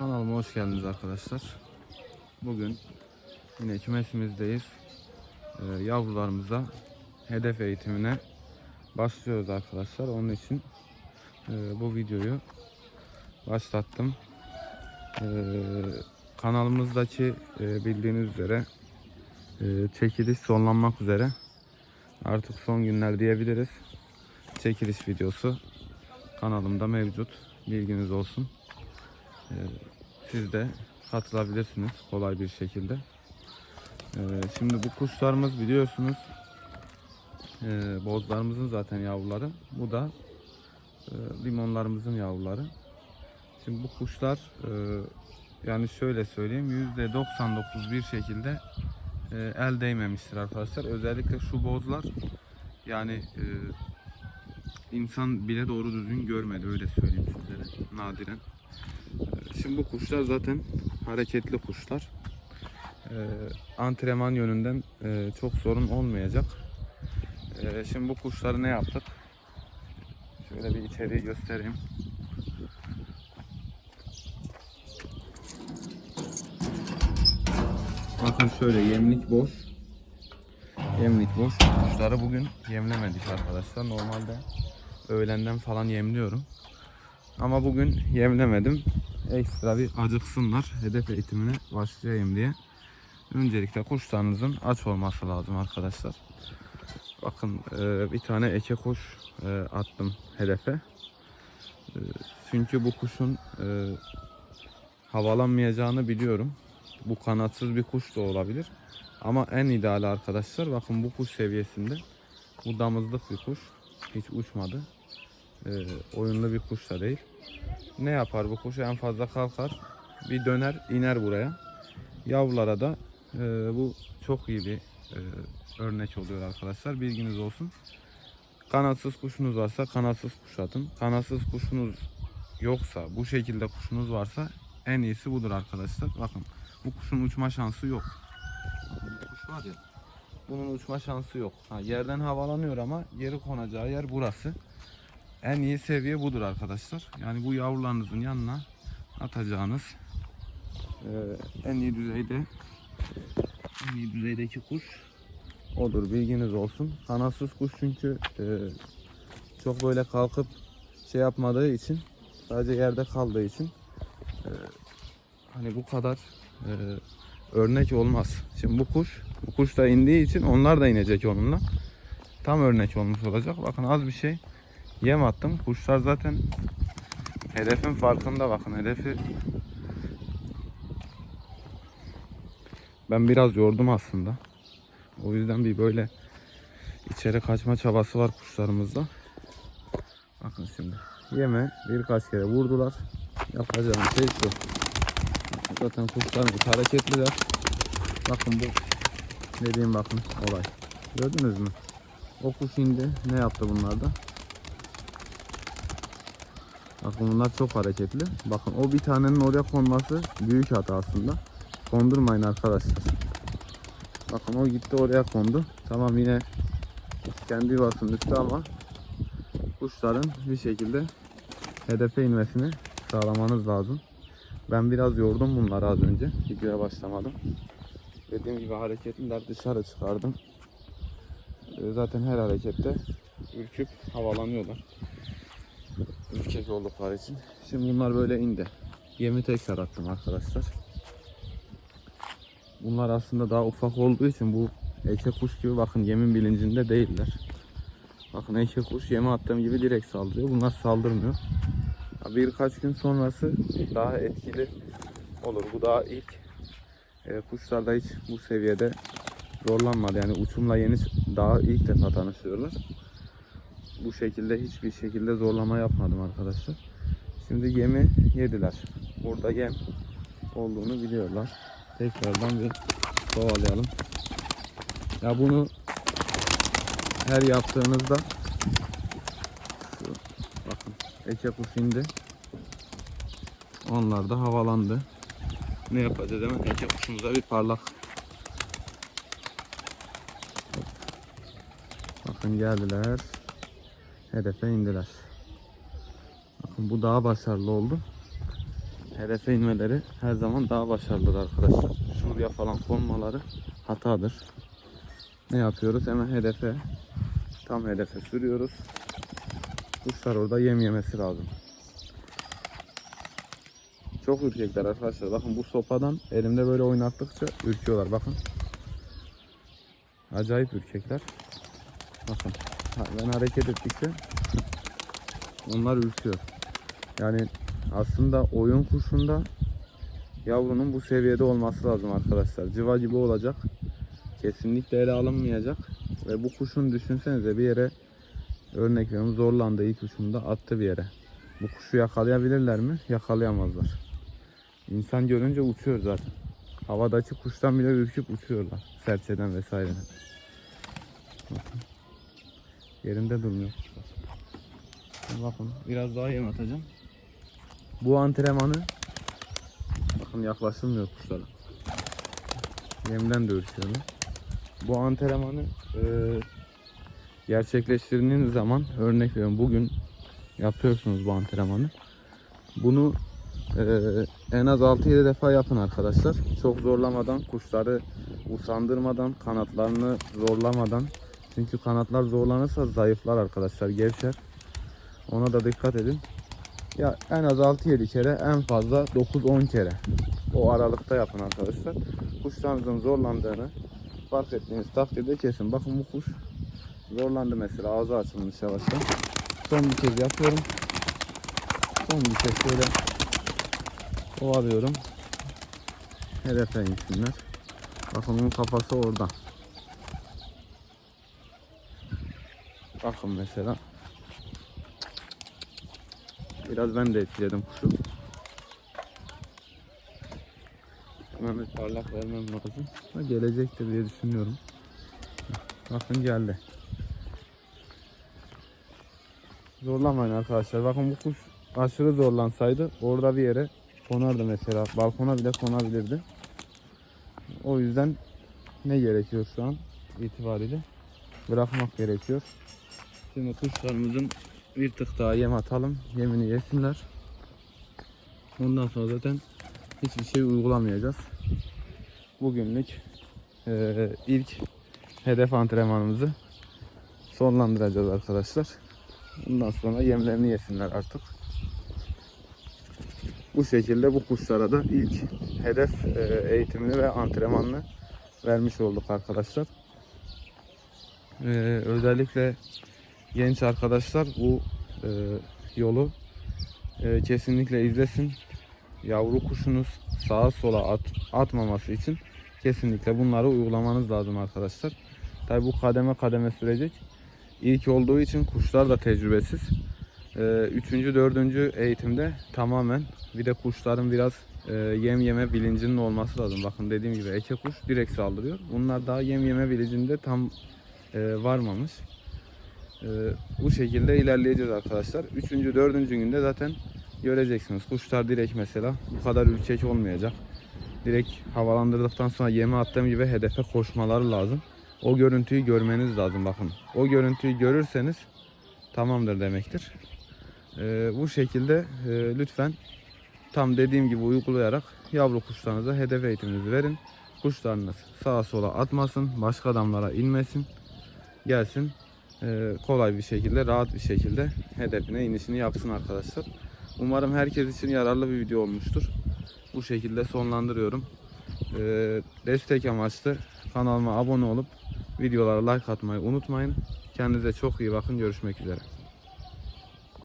Kanalıma hoş geldiniz arkadaşlar. Bugün yine kümesimizdeyiz. Ee, yavrularımıza hedef eğitimine başlıyoruz arkadaşlar. Onun için e, bu videoyu başlattım. Ee, kanalımızdaki e, bildiğiniz üzere e, çekiliş sonlanmak üzere. Artık son günler diyebiliriz. Çekiliş videosu kanalımda mevcut. Bilginiz olsun. Ee, siz de katılabilirsiniz kolay bir şekilde. Ee, şimdi bu kuşlarımız biliyorsunuz e, bozlarımızın zaten yavruları. Bu da e, limonlarımızın yavruları. Şimdi bu kuşlar e, yani şöyle söyleyeyim %99 bir şekilde el değmemiştir arkadaşlar. Özellikle şu bozlar yani insan bile doğru düzgün görmedi öyle söyleyeyim sizlere nadiren. Şimdi bu kuşlar zaten hareketli kuşlar. Ee, antrenman yönünden e, çok sorun olmayacak. Ee, şimdi bu kuşları ne yaptık? Şöyle bir içeriği göstereyim. Bakın şöyle yemlik boş. Yemlik boş. Kuşları bugün yemlemedik arkadaşlar. Normalde öğlenden falan yemliyorum. Ama bugün yemlemedim. Ekstra bir acıksınlar. Hedef eğitimine başlayayım diye. Öncelikle kuşlarınızın aç olması lazım arkadaşlar. Bakın e, bir tane eke kuş e, attım hedefe. E, Çünkü bu kuşun havalanmayacağını biliyorum. Bu kanatsız bir kuş da olabilir. Ama en ideali arkadaşlar bakın bu kuş seviyesinde. Bu damızlık bir kuş. Hiç uçmadı. E, oyunlu bir kuş da değil. Ne yapar bu kuş? En fazla kalkar. Bir döner iner buraya. Yavrulara da e, bu çok iyi bir e, örnek oluyor arkadaşlar. Bilginiz olsun. Kanatsız kuşunuz varsa kanatsız kuş atın. Kanatsız kuşunuz yoksa bu şekilde kuşunuz varsa en iyisi budur arkadaşlar. Bakın bu kuşun uçma şansı yok. Bu kuş var ya. Bunun uçma şansı yok. Ha, yerden havalanıyor ama yeri konacağı yer burası. En iyi seviye budur arkadaşlar. Yani bu yavrularınızın yanına atacağınız eee, en iyi düzeyde en iyi düzeydeki kuş odur. Bilginiz olsun. Kanatsız kuş çünkü eee, çok böyle kalkıp şey yapmadığı için sadece yerde kaldığı için eee, hani bu kadar örnek olmaz. Şimdi bu kuş bu kuş da indiği için onlar da inecek onunla. Tam örnek olmuş olacak. Bakın az bir şey yem attım. Kuşlar zaten hedefin farkında bakın. Hedefi ben biraz yordum aslında. O yüzden bir böyle içeri kaçma çabası var kuşlarımızda. Bakın şimdi. Yeme birkaç kere vurdular. Yapacağım şey şu. Zaten kuşlarımız hareketliler. Bakın bu dediğim bakın olay. Gördünüz mü? O kuş indi. Ne yaptı bunlar da? Bakın bunlar çok hareketli. Bakın o bir tanenin oraya konması büyük hata aslında. Kondurmayın arkadaşlar. Bakın o gitti oraya kondu. Tamam yine kendi yuvasının üstü ama kuşların bir şekilde hedefe inmesini sağlamanız lazım. Ben biraz yordum bunları az önce. Videoya başlamadım. Dediğim gibi hareketliler dışarı çıkardım. Ee, Zaten her harekette ürküp havalanıyorlar ürkek oldukları için. Şimdi bunlar böyle indi. Yemi tekrar attım arkadaşlar. Bunlar aslında daha ufak olduğu için bu eke kuş gibi bakın yemin bilincinde değiller. Bakın eke kuş yemi attığım gibi direkt saldırıyor. Bunlar saldırmıyor. Birkaç gün sonrası daha etkili olur. Bu daha ilk e, kuşlarda hiç bu seviyede zorlanmadı. Yani uçumla yeni daha ilk defa tanışıyorlar bu şekilde hiçbir şekilde zorlama yapmadım arkadaşlar. Şimdi yemi yediler. Burada yem olduğunu biliyorlar. Tekrardan bir kovalayalım. Ya bunu her yaptığınızda şu bakın eke kuş indi. Onlar da havalandı. Ne yapacağız hemen eke kuşumuza bir parlak Bakın geldiler hedefe indiler. Bakın bu daha başarılı oldu. hedefe inmeleri her zaman daha başarılıdır arkadaşlar. Şuraya falan konmaları hatadır. Ne yapıyoruz? Hemen hedefe tam hedefe sürüyoruz. Kuşlar orada yem yemesi lazım. Çok ürkekler arkadaşlar. Bakın bu sopadan elimde böyle oynattıkça ürküyorlar. Bakın. Acayip ürkekler. Bakın. Ben hareket ettikçe onlar ürküyor. Yani aslında oyun kuşunda yavrunun bu seviyede olması lazım arkadaşlar. Civa gibi olacak. Kesinlikle ele alınmayacak. Ve bu kuşun düşünsenize bir yere örnek veriyorum zorlandı ilk uçumda attı bir yere. Bu kuşu yakalayabilirler mi? Yakalayamazlar. İnsan görünce uçuyor zaten. Havadaki kuştan bile ürküp uçuyorlar. Serçeden vesaireden. Bakın. Yerinde durmuyor kuşlar. Şimdi Bakın biraz daha yem atacağım. Bu antrenmanı bakın yaklaşılmıyor kuşlara. Yemden de ürküyorlar. Bu antrenmanı e, gerçekleştirdiğiniz zaman örnek veriyorum bugün yapıyorsunuz bu antrenmanı. Bunu e, en az 6-7 defa yapın arkadaşlar. Çok zorlamadan, kuşları usandırmadan, kanatlarını zorlamadan. Çünkü kanatlar zorlanırsa zayıflar arkadaşlar, gevşer. Ona da dikkat edin. Ya en az 6-7 kere, en fazla 9-10 kere. O aralıkta yapın arkadaşlar. Kuşlarınızın zorlandığını fark ettiğiniz takdirde kesin. Bakın bu kuş zorlandı mesela. Ağzı açılmış yavaştan. Son bir kez yapıyorum. Son bir kez şöyle ovalıyorum. Hedefe insinler. Bakın onun kafası orada. Bakın mesela. Biraz ben de etkiledim kuşu. Hemen bir parlak vermem lazım. Ha, gelecektir diye düşünüyorum. Bakın geldi. Zorlamayın arkadaşlar. Bakın bu kuş aşırı zorlansaydı orada bir yere konardı mesela. Balkona bile konabilirdi. O yüzden ne gerekiyor şu an itibariyle? Bırakmak gerekiyor. Şimdi kuşlarımızın bir tık daha yem atalım. Yemini yesinler. Ondan sonra zaten hiçbir şey uygulamayacağız. Bugünlük eee, ilk hedef antrenmanımızı sonlandıracağız arkadaşlar. Bundan sonra yemlerini yesinler artık. Bu şekilde bu kuşlara da ilk hedef eee, eğitimini ve antrenmanını vermiş olduk arkadaşlar. Eee, özellikle genç arkadaşlar bu eee, yolu eee, kesinlikle izlesin yavru kuşunuz sağa sola at, atmaması için kesinlikle bunları uygulamanız lazım arkadaşlar. Tabi bu kademe kademe sürecek. İlk olduğu için kuşlar da tecrübesiz. Ee, üçüncü, dördüncü eğitimde tamamen bir de kuşların biraz e, yem yeme bilincinin olması lazım. Bakın dediğim gibi eke kuş direkt saldırıyor. Bunlar daha yem yeme bilincinde tam e, varmamış. E, bu şekilde ilerleyeceğiz arkadaşlar. Üçüncü, dördüncü günde zaten göreceksiniz. Kuşlar direkt mesela bu kadar ürkek olmayacak. Direkt havalandırdıktan sonra yeme attığım gibi hedefe koşmaları lazım. O görüntüyü görmeniz lazım bakın. O görüntüyü görürseniz tamamdır demektir. Ee, bu şekilde e, lütfen tam dediğim gibi uygulayarak yavru kuşlarınıza hedef eğitiminizi verin. Kuşlarınız sağa sola atmasın, başka damlara inmesin. Gelsin kolay bir şekilde, rahat bir şekilde hedefine inişini yapsın arkadaşlar. Umarım herkes için yararlı bir video olmuştur. Bu şekilde sonlandırıyorum. Ee, destek amaçlı kanalıma abone olup videolara like atmayı unutmayın. Kendinize çok iyi bakın. Görüşmek üzere.